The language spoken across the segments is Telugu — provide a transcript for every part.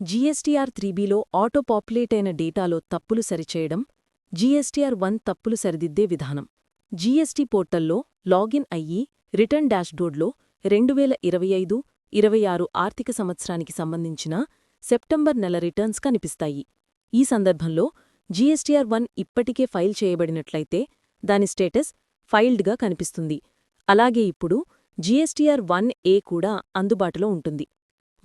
జీఎస్టీఆర్ త్రీబీలో ఆటో పాపులేట్ అయిన డేటాలో తప్పులు సరిచేయడం జీఎస్టీఆర్ వన్ తప్పులు సరిదిద్దే విధానం. జీఎస్టీ పోర్టల్లో లాగిన్ అయ్యి రిటర్న్ డాష్బోర్డ్లో రెండు వేల ఇరవై ఐదు ఇరవై ఆరు ఆర్థిక సంవత్సరానికి సంబంధించిన సెప్టెంబర్ నెల రిటర్న్స్ కనిపిస్తాయి. ఈ సందర్భంలో జీఎస్టీఆర్ వన్ ఇప్పటికే ఫైల్ చేయబడినట్లయితే దాని స్టేటస్ ఫైల్డ్గా కనిపిస్తుంది. అలాగే ఇప్పుడు జీఎస్టీఆర్ వన్ ఏ కూడా అందుబాటులో ఉంటుంది.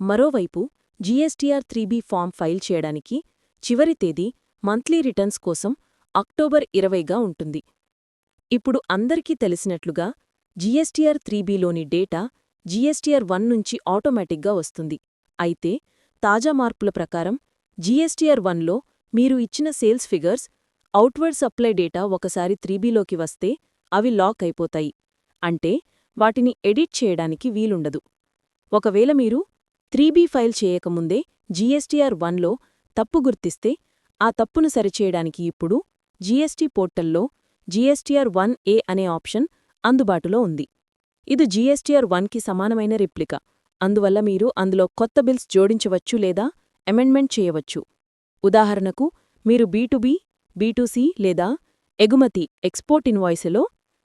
మరోవైపు జీఎస్టీఆర్ త్రీబీ ఫామ్ ఫైల్ చేయడానికి చివరి తేదీ మంత్లీ రిటర్న్స్ కోసం అక్టోబర్ ఇరవైగా ఉంటుంది. ఇప్పుడు అందరికీ తెలిసినట్లుగా జీఎస్టీఆర్ త్రీబీలోని డేటా జీఎస్టీఆర్ వన్ నుంచి ఆటోమేటిక్గా వస్తుంది. అయితే తాజా మార్పుల ప్రకారం జీఎస్టీఆర్ వన్లో మీరు ఇచ్చిన sales figures outward supply data ఒకసారి త్రీబీలోకి వస్తే అవి లాక్ అయిపోతాయి. అంటే వాటిని ఎడిట్ చేయడానికి వీలుండదు. ఒకవేళ మీరు త్రీబీ ఫైల్ చేయకముందే జీఎస్టీఆర్ వన్లో తప్పు గుర్తిస్తే ఆ తప్పును సరిచేయడానికి ఇప్పుడు జీఎస్టీ పోర్టల్లో జీఎస్టీఆర్ వన్ ఏ అనే ఆప్షన్ అందుబాటులో ఉంది. ఇది జీఎస్టీఆర్ వన్కి సమానమైన రిప్లిక. అందువల్ల మీరు అందులో కొత్త బిల్స్ జోడించవచ్చు లేదా అమెండ్మెంట్ చేయవచ్చు. ఉదాహరణకు మీరు బీటుబీ బీటూసీ లేదా ఎగుమతి ఎక్స్పోర్ట్ ఇన్వాయిస్లో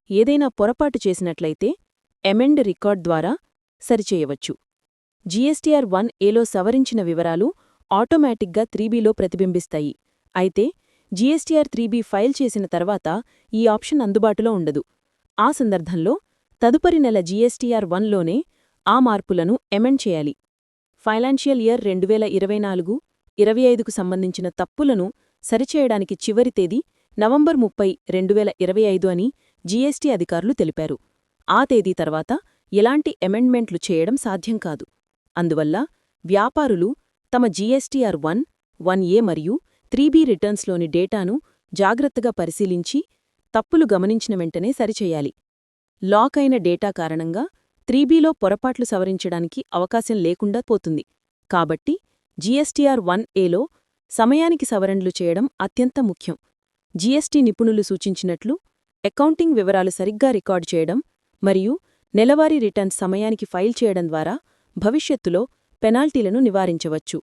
ఏదైనా పొరపాటు చేసినట్లయితే ఎమెండ్ రికార్డ్ ద్వారా సరిచేయవచ్చు. జీఎస్టీఆర్ వన్ ఏలో సవరించిన వివరాలు ఆటోమేటిక్గా త్రీబీలో ప్రతిబింబిస్తాయి. అయితే జీఎస్టీఆర్ త్రీబీ ఫైల్ చేసిన తర్వాత ఈ ఆప్షన్ అందుబాటులో ఉండదు. ఆ సందర్భంలో తదుపరి నెల జీఎస్టీఆర్ వన్లోనే ఆ మార్పులను ఎమెండ్ చేయాలి. ఫైనాన్షియల్ ఇయర్ రెండు వేల ఇరవై నాలుగు ఇరవై ఐదుకు సంబంధించిన తప్పులను సరిచేయడానికి చివరి తేదీ నవంబర్ ముప్పై రెండు వేల ఇరవై ఐదు అని జీఎస్టీ అధికారులు తెలిపారు. ఆ తేదీ తర్వాత ఎలాంటి అమెండ్మెంట్లు చేయడం సాధ్యం కాదు. అందువల్ల వ్యాపారులు తమ జీఎస్టీఆర్ వన్ వన్ ఏ మరియు త్రీబీ రిటర్న్స్లోని డేటాను జాగ్రత్తగా పరిశీలించి తప్పులు గమనించిన వెంటనే సరిచేయాలి. లాక్ అయిన డేటా కారణంగా త్రీబీలో పొరపాట్లు సవరించడానికి అవకాశం లేకుండా పోతుంది. కాబట్టి జీఎస్టీఆర్ వన్ ఏలో సమయానికి సవరణలు చేయడం అత్యంత ముఖ్యం. జీఎస్టీ నిపుణులు సూచించినట్లు అకౌంటింగ్ వివరాలు సరిగ్గా రికార్డు చేయడం మరియు నెలవారీ రిటర్న్స్ సమయానికి ఫైల్ చేయడం ద్వారా భవిష్యత్తులో పెనాల్టీలను నివారించవచ్చు.